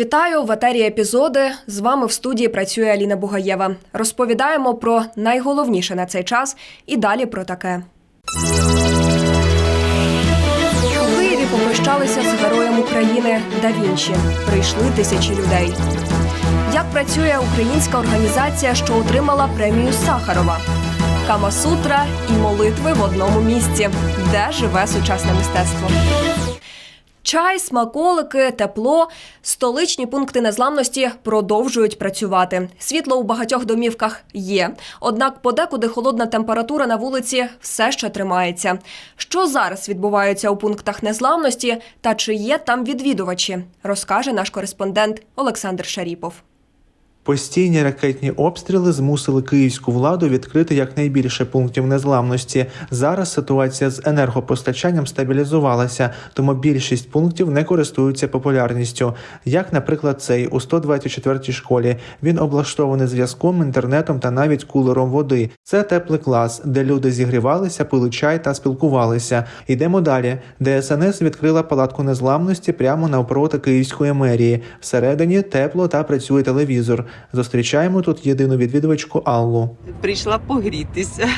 Вітаю в етері епізоди. З вами в студії працює Аліна Бугаєва. Розповідаємо про найголовніше на цей час і далі про таке. У Києві попрощалися з героєм України Да Вінчі. Прийшли тисячі людей. Як працює українська організація, що отримала премію Сахарова? Камасутра і молитви в одному місці, де живе сучасне мистецтво. Чай, смаколики, тепло, столичні пункти незламності продовжують працювати. Світло у багатьох домівках є. Однак подекуди холодна температура на вулиці все ще тримається. Що зараз відбувається у пунктах незламності та чи є там відвідувачі, розкаже наш кореспондент Олександр Шаріпов. Постійні ракетні обстріли змусили київську владу відкрити якнайбільше пунктів незламності. Зараз ситуація з енергопостачанням стабілізувалася, тому більшість пунктів не користуються популярністю. Як, наприклад, цей у 124-й школі. Він облаштований зв'язком, інтернетом та навіть кулером води. Це теплий клас, де люди зігрівалися, пили чай та спілкувалися. Йдемо далі. ДСНС відкрила палатку незламності прямо навпроти київської мерії. Всередині тепло та працює телевізор. Зустрічаємо тут єдину відвідувачку Аллу. прийшла погрітися.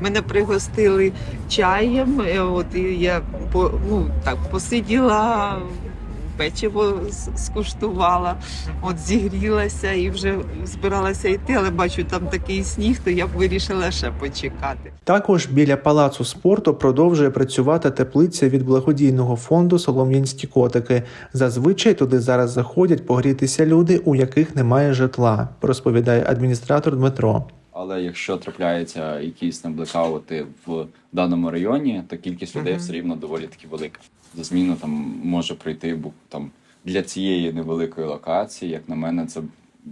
Мене пригостили чаєм. е, От і я по, ну, так посиділа, печиво скуштувала, от зігрілася і вже збиралася йти, але бачу, там такий сніг, то я б вирішила ще почекати. Також біля палацу спорту продовжує працювати теплиця від благодійного фонду Солом'янські котики. Зазвичай туди зараз заходять погрітися люди, у яких немає житла, розповідає адміністратор Дмитро. Але якщо трапляються якісь там блекаути в даному районі, то кількість людей все рівно доволі таки велика. За зміну там може прийти бу- там для цієї невеликої локації, як на мене, це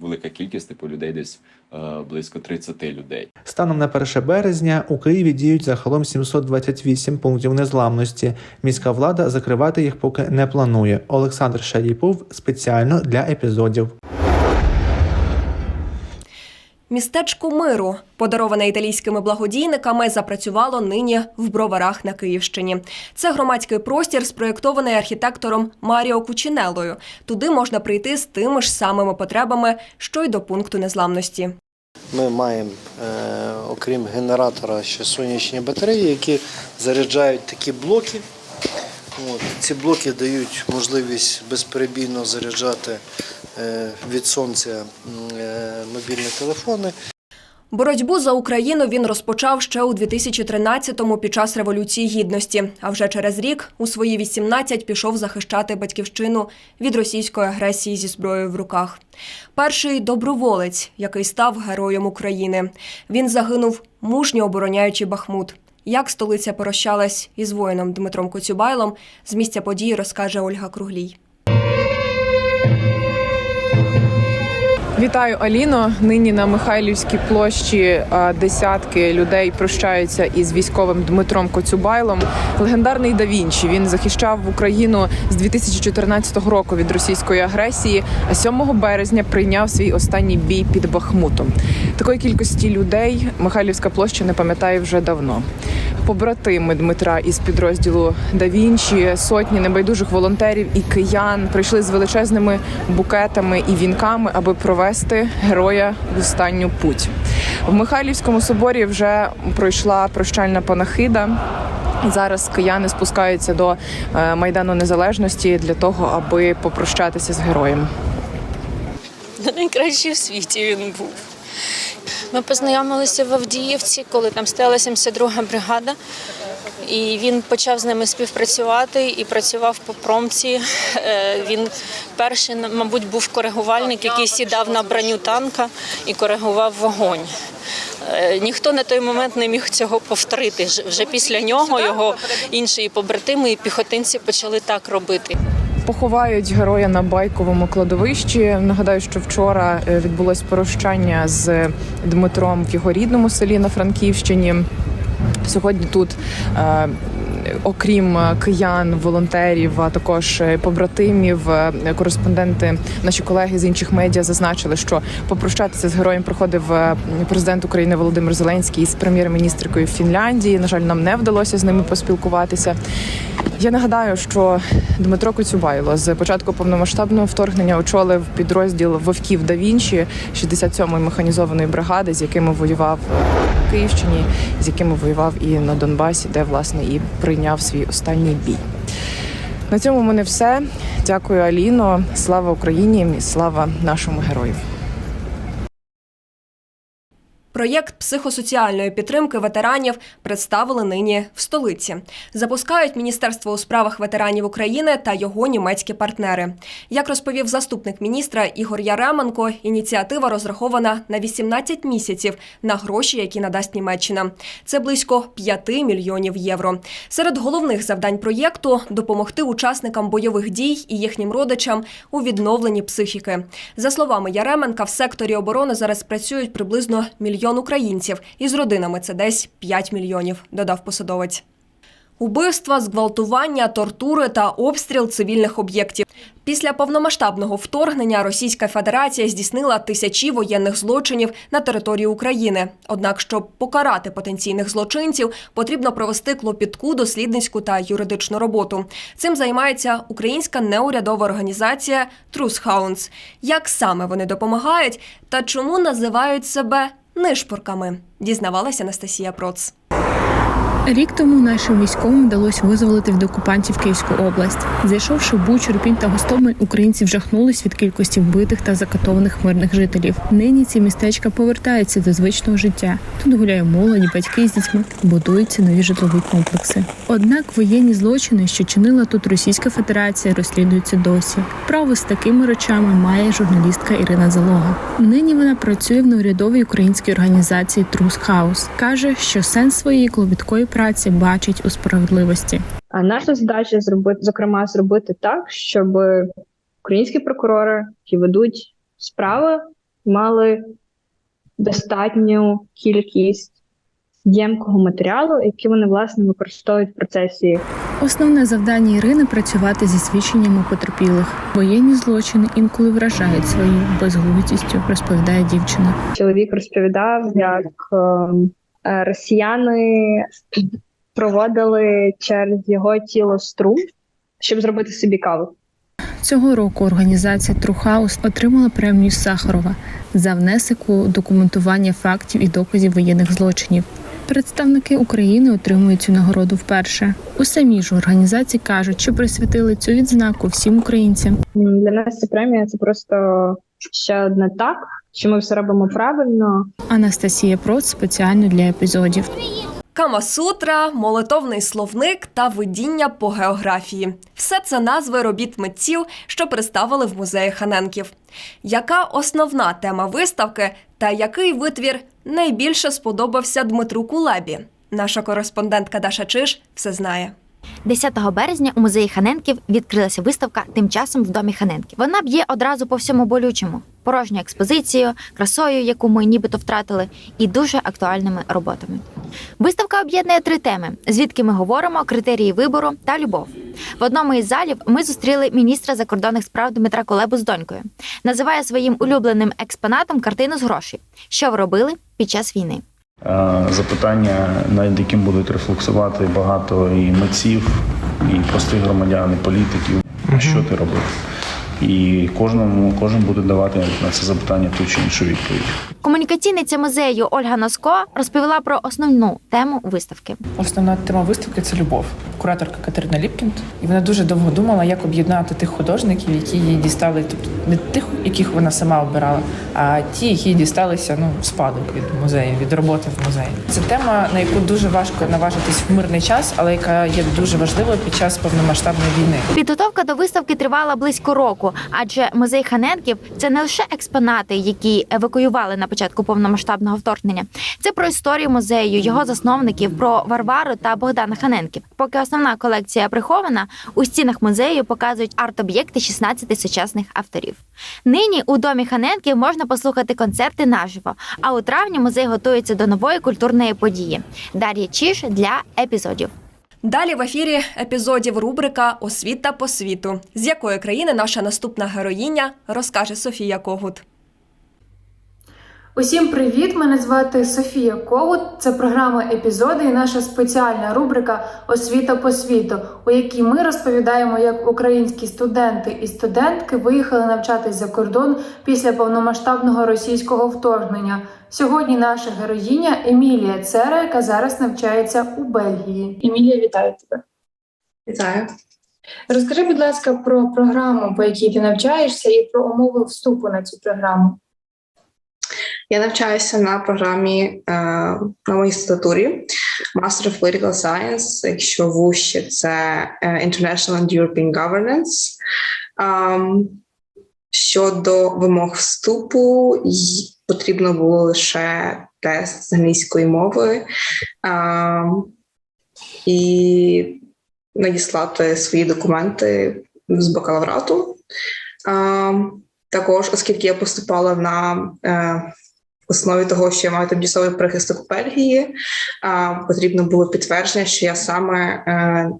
велика кількість, типу людей десь е, близько 30 людей. Станом на 1 березня у Києві діють загалом 728 пунктів незламності. Міська влада закривати їх поки не планує. Олександр Шаріпов спеціально для епізодів. Містечко миру, подароване італійськими благодійниками, запрацювало нині в броварах на Київщині. Це громадський простір, спроєктований архітектором Маріо Кучинелою. Туди можна прийти з тими ж самими потребами, що й до пункту незламності. Ми маємо, е, окрім генератора, ще сонячні батареї, які заряджають такі блоки. Ці блоки дають можливість безперебійно заряджати від сонця е, мобільні телефони. Боротьбу за Україну він розпочав ще у 2013-му під час революції гідності. А вже через рік, у свої 18, пішов захищати батьківщину від російської агресії зі зброєю в руках. Перший доброволець, який став героєм України. Він загинув мужньо обороняючи Бахмут. Як столиця прощалась із воїном Дмитром Коцюбайлом, з місця події розкаже Ольга Круглій. Вітаю Аліно. Нині на Михайлівській площі десятки людей прощаються із військовим Дмитром Коцюбайлом. Легендарний да Вінчі. Він захищав Україну з 2014 року від російської агресії. А 7 березня прийняв свій останній бій під Бахмутом. Такої кількості людей Михайлівська площа не пам'ятає вже давно. Побратими Дмитра із підрозділу Да Вінчі, сотні небайдужих волонтерів і киян прийшли з величезними букетами і вінками, аби провести героя в останню путь. В Михайлівському соборі вже пройшла прощальна панахида. Зараз кияни спускаються до е, майдану незалежності для того, аби попрощатися з героєм. Найкращий в світі він був. Ми познайомилися в Авдіївці, коли там стояла 72-га бригада. І він почав з ними співпрацювати і працював по промці. Е, Він перший, мабуть, був коригувальник, який сідав на броню танка і коригував вогонь. Е, Ніхто на той момент не міг цього повторити. Вже після нього його інші побратими і піхотинці почали так робити. Поховають героя на байковому кладовищі. Нагадаю, що вчора е, відбулось прощання з Дмитром в його рідному селі на Франківщині. Сьогодні тут е, окрім е, киян, волонтерів, а також е, побратимів, е, кореспонденти, наші колеги з інших медіа зазначили, що попрощатися з героєм приходив е, президент України Володимир Зеленський з прем'єр-міністркою Фінляндії. На жаль, нам не вдалося з ними поспілкуватися. Я нагадаю, що Дмитро Коцюбайло з початку повномасштабного вторгнення очолив підрозділ Вовків да Вінчі 67-ї механізованої бригади, з якими воював Київщині, з якими воював і на Донбасі, де власне і прийняв свій останній бій. На цьому в мене все. Дякую, Аліно. Слава Україні і слава нашому герою. Проєкт психосоціальної підтримки ветеранів представили нині в столиці. Запускають Міністерство у справах ветеранів України та його німецькі партнери. Як розповів заступник міністра Ігор Яременко, ініціатива розрахована на 18 місяців на гроші, які надасть Німеччина. Це близько 5 мільйонів євро. Серед головних завдань проєкту допомогти учасникам бойових дій і їхнім родичам у відновленні психіки. За словами Яременка, в секторі оборони зараз працюють приблизно мільйон українців, і з родинами це десь 5 мільйонів, додав посадовець. Убивства, зґвалтування, тортури та обстріл цивільних об'єктів. Після повномасштабного вторгнення Російська Федерація здійснила тисячі воєнних злочинів на території України. Однак, щоб покарати потенційних злочинців, потрібно провести клопітку, дослідницьку та юридичну роботу. Цим займається українська неурядова організація Hounds. Як саме вони допомагають та чому називають себе нишпорками, дізнавалася Анастасія Проц. Рік тому нашим військовим вдалося визволити від окупантів Київську область. Зайшовши Бучу, Рпінь та Гостомель, українці вжахнулись від кількості вбитих та закатованих мирних жителів. Нині ці містечка повертаються до звичного життя. Тут гуляє молоді, батьки з дітьми, будуються нові житлові комплекси. Однак воєнні злочини, що чинила тут Російська Федерація, розслідуються досі. Право з такими речами має журналістка Ірина Залога. Нині вона працює в неурядовій українській організації Truth House. каже, що сенс своєї клопіткої праці бачить у справедливості. А наша задача зробити, зокрема, зробити так, щоб українські прокурори, які ведуть справи, мали достатню кількість ємкого матеріалу, який вони власне використовують в процесі Основне завдання Ірини працювати зі свідченнями потерпілих. Воєнні злочини інколи вражають своєю безглуздістю, розповідає дівчина. чоловік розповідав, як ем, росіяни проводили через його тіло струм, щоб зробити собі каву. Цього року організація Трухаус отримала премію Сахарова за внесок у документування фактів і доказів воєнних злочинів. Представники України отримують цю нагороду вперше. У самій ж організації кажуть, що присвятили цю відзнаку всім українцям. Для нас ця премія це просто ще одне так, що ми все робимо правильно, Анастасія Проц спеціально для епізодів. Камасутра, молитовний словник та видіння по географії все це назви робіт митців, що представили в музеї Ханенків. Яка основна тема виставки та який витвір найбільше сподобався Дмитру Кулебі? Наша кореспондентка Даша Чиш все знає. 10 березня у музеї Ханенків відкрилася виставка тим часом в домі Ханенків. Вона б'є одразу по всьому болючому, порожньою експозицією, красою, яку ми нібито втратили, і дуже актуальними роботами. Виставка об'єднує три теми: звідки ми говоримо, критерії вибору та любов. В одному із залів ми зустріли міністра закордонних справ Дмитра Колебу з донькою. Називає своїм улюбленим експонатом картину з грошей. Що ви робили під час війни? Е, запитання, над яким будуть рефлексувати багато і митців, і простих громадян, і політиків. А Що ти робив? І кожному кожен буде давати на це запитання ту чи іншу відповідь. Комунікаційниця музею Ольга Носко розповіла про основну тему виставки. Основна тема виставки це любов. Кураторка Катерина Ліпкінд. І вона дуже довго думала, як об'єднати тих художників, які її дістали, тобто не тих, яких вона сама обирала, а ті, які дісталися ну спадок від музею, від роботи в музеї. Це тема, на яку дуже важко наважитись в мирний час, але яка є дуже важливою під час повномасштабної війни. Підготовка до виставки тривала близько року, адже музей Ханенків це не лише експонати, які евакуювали на початку повномасштабного вторгнення. Це про історію музею, його засновників, про Варвару та Богдана Ханенків. Поки основна колекція прихована, у стінах музею показують арт-об'єкти 16 сучасних авторів. Нині у домі Ханенків можна послухати концерти наживо. А у травні музей готується до нової культурної події. Дар'я Чіш для епізодів. Далі в ефірі епізодів рубрика Освіта по світу, з якої країни наша наступна героїня розкаже Софія Когут. Усім привіт! Мене звати Софія Когут. Це програма епізоди і наша спеціальна рубрика Освіта по світу, у якій ми розповідаємо, як українські студенти і студентки виїхали навчатись за кордон після повномасштабного російського вторгнення. Сьогодні наша героїня Емілія Цера, яка зараз навчається у Бельгії. Емілія, вітаю тебе! Вітаю. Розкажи, будь ласка, про програму, по якій ти навчаєшся, і про умови вступу на цю програму. Я навчаюся на програмі е, на магістратурі Master of Political Science, якщо вуще це е, International and European Governance. Ем, щодо вимог вступу, потрібно було лише тест з англійської мови ем, і надіслати свої документи з бакалаврату. Ем, також, оскільки я поступала на е, основі того, що я маю тимчасовий прихисток в Бельгії, потрібно було підтвердження, що я саме е,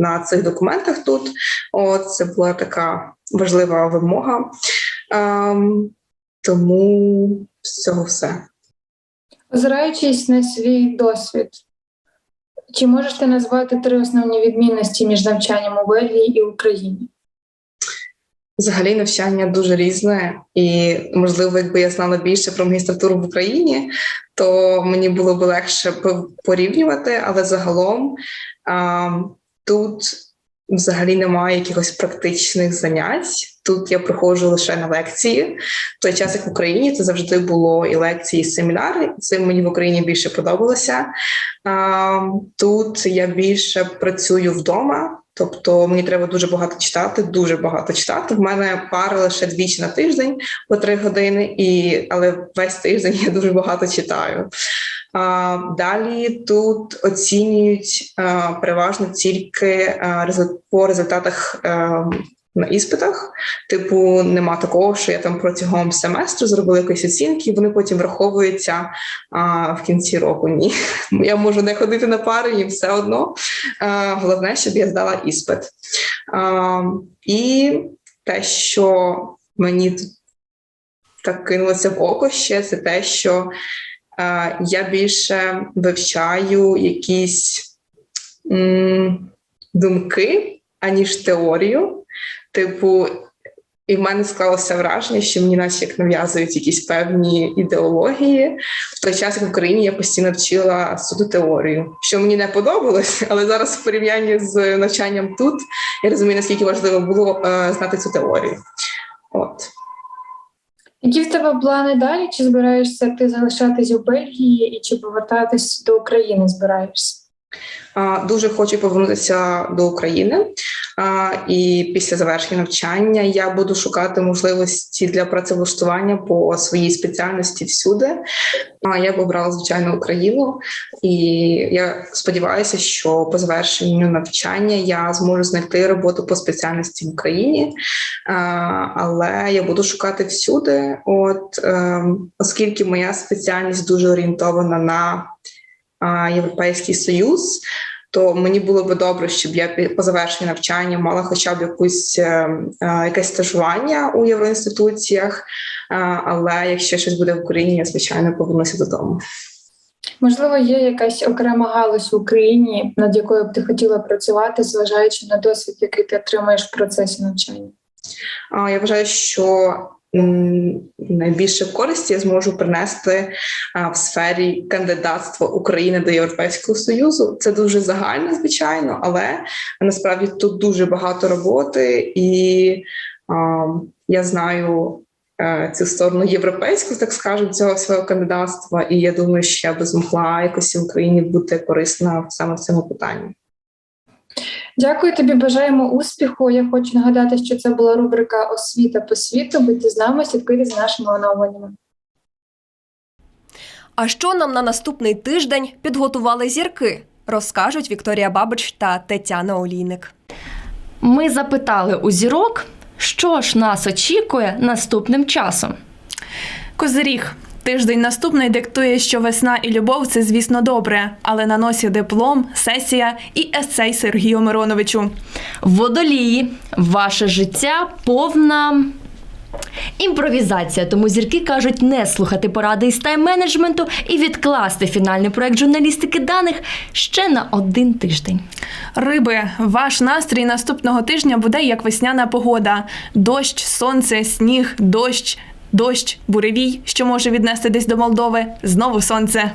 на цих документах тут. От це була така важлива вимога. Ем, тому з цього все. Озираючись на свій досвід, чи можеш ти назвати три основні відмінності між навчанням у Бельгії і Україні? Взагалі навчання дуже різне, і можливо, якби я знала більше про магістратуру в Україні, то мені було б легше порівнювати, але загалом а, тут взагалі немає якихось практичних занять. Тут я проходжу лише на лекції. В той час, як в Україні, це завжди було і лекції, і семінари. Це мені в Україні більше подобалося. А, тут я більше працюю вдома. Тобто мені треба дуже багато читати, дуже багато читати. В мене пари лише двічі на тиждень по три години, і але весь тиждень я дуже багато читаю. А, далі тут оцінюють а, переважно тільки а, по результатах. а, на іспитах, типу, нема такого, що я там протягом семестру зробила якісь оцінки, і вони потім враховуються а, в кінці року. Ні, я можу не ходити на пари, і все одно. А, головне, щоб я здала іспит. А, і те, що мені так кинулося в око ще, це те, що е, я більше вивчаю якісь думки, аніж теорію. Типу, і в мене склалося враження, що мені наче як нав'язують якісь певні ідеології. В той час, як в Україні я постійно вчила суду теорію, що мені не подобалось, але зараз в порівнянні з навчанням тут я розумію, наскільки важливо було е, знати цю теорію. От. Які в тебе плани далі? Чи збираєшся ти залишатись у Бельгії і чи повертатись до України збираєшся? Дуже хочу повернутися до України. І після завершення навчання я буду шукати можливості для працевлаштування по своїй спеціальності всюди. Я б обрала звичайно Україну, і я сподіваюся, що по завершенню навчання я зможу знайти роботу по спеціальності в Україні, але я буду шукати всюди. От ем, оскільки моя спеціальність дуже орієнтована на Європейський Союз, то мені було би добре, щоб я по завершенні навчання мала хоча б якусь е, е, якесь стажування у євроінституціях. Е, Але якщо щось буде в Україні, я звичайно повернуся додому. Можливо, є якась окрема галузь в Україні, над якою б ти хотіла працювати, зважаючи на досвід, який ти отримаєш в процесі навчання. Я вважаю, що найбільше користі я зможу принести в сфері кандидатства України до Європейського союзу. Це дуже загально, звичайно, але насправді тут дуже багато роботи, і я знаю. е, Цю сторону європейську, так скажемо, цього свого кандидатства, і я думаю, що я би змогла якось в Україні бути корисна саме в цьому питанні. Дякую тобі, бажаємо успіху. Я хочу нагадати, що це була рубрика Освіта по світу. Будьте з нами, слідкуйте за нашими оновленнями. А що нам на наступний тиждень підготували зірки? Розкажуть Вікторія Бабич та Тетяна Олійник. Ми запитали у зірок, що ж нас очікує наступним часом. Козиріг. Тиждень наступний диктує, що весна і любов це, звісно, добре, але на носі диплом, сесія і есей Сергію Мироновичу. Водолії, ваше життя повна. Імпровізація, тому зірки кажуть не слухати поради із тайм-менеджменту і відкласти фінальний проект журналістики даних ще на один тиждень. Риби, ваш настрій наступного тижня буде як весняна погода: дощ, сонце, сніг, дощ, дощ, буревій, що може віднести десь до Молдови, знову сонце.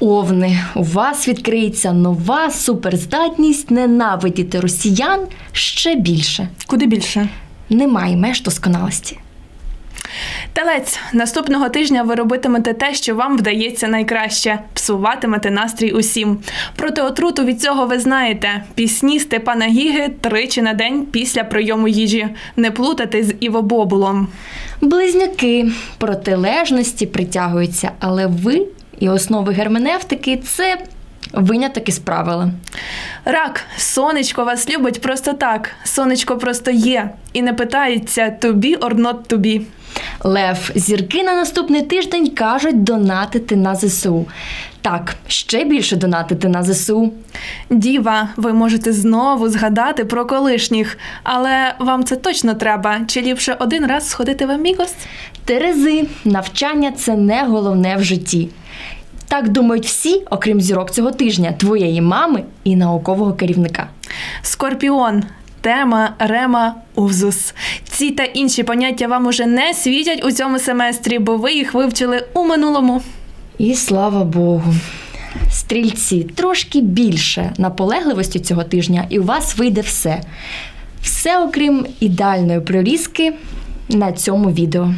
Овни, у вас відкриється нова суперздатність ненавидіти росіян ще більше. Куди більше? Немає меж досконалості. Телець, наступного тижня ви робитимете те, що вам вдається найкраще, псуватимете настрій усім. Проти отруту від цього ви знаєте: пісні Степана Гіги тричі на день після прийому їжі. Не плутати з Івобобулом. Близнюки протилежності притягуються, але ви і основи герменевтики це виняток із правила. Рак, сонечко вас любить просто так. Сонечко просто є і не питається тобі or not тобі. Лев, зірки на наступний тиждень кажуть донатити на ЗСУ. Так, ще більше донатити на ЗСУ. Діва, ви можете знову згадати про колишніх, але вам це точно треба. Чи ліпше один раз сходити в Амігос? Терези, навчання це не головне в житті. Так думають всі, окрім зірок цього тижня, твоєї мами і наукового керівника. Скорпіон. Тема, рема, узус. Ці та інші поняття вам уже не світять у цьому семестрі, бо ви їх вивчили у минулому. І слава Богу. Стрільці, трошки більше наполегливості цього тижня, і у вас вийде все. Все окрім ідеальної прорізки на цьому відео.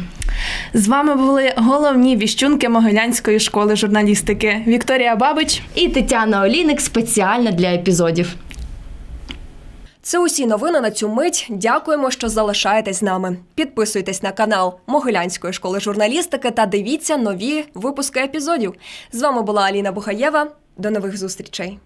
З вами були головні віщунки Могилянської школи журналістики Вікторія Бабич І Тетяна Оліник спеціально для епізодів. Це усі новини на цю мить. Дякуємо, що залишаєтесь з нами. Підписуйтесь на канал Могилянської школи журналістики та дивіться нові випуски епізодів. З вами була Аліна Бугаєва. До нових зустрічей.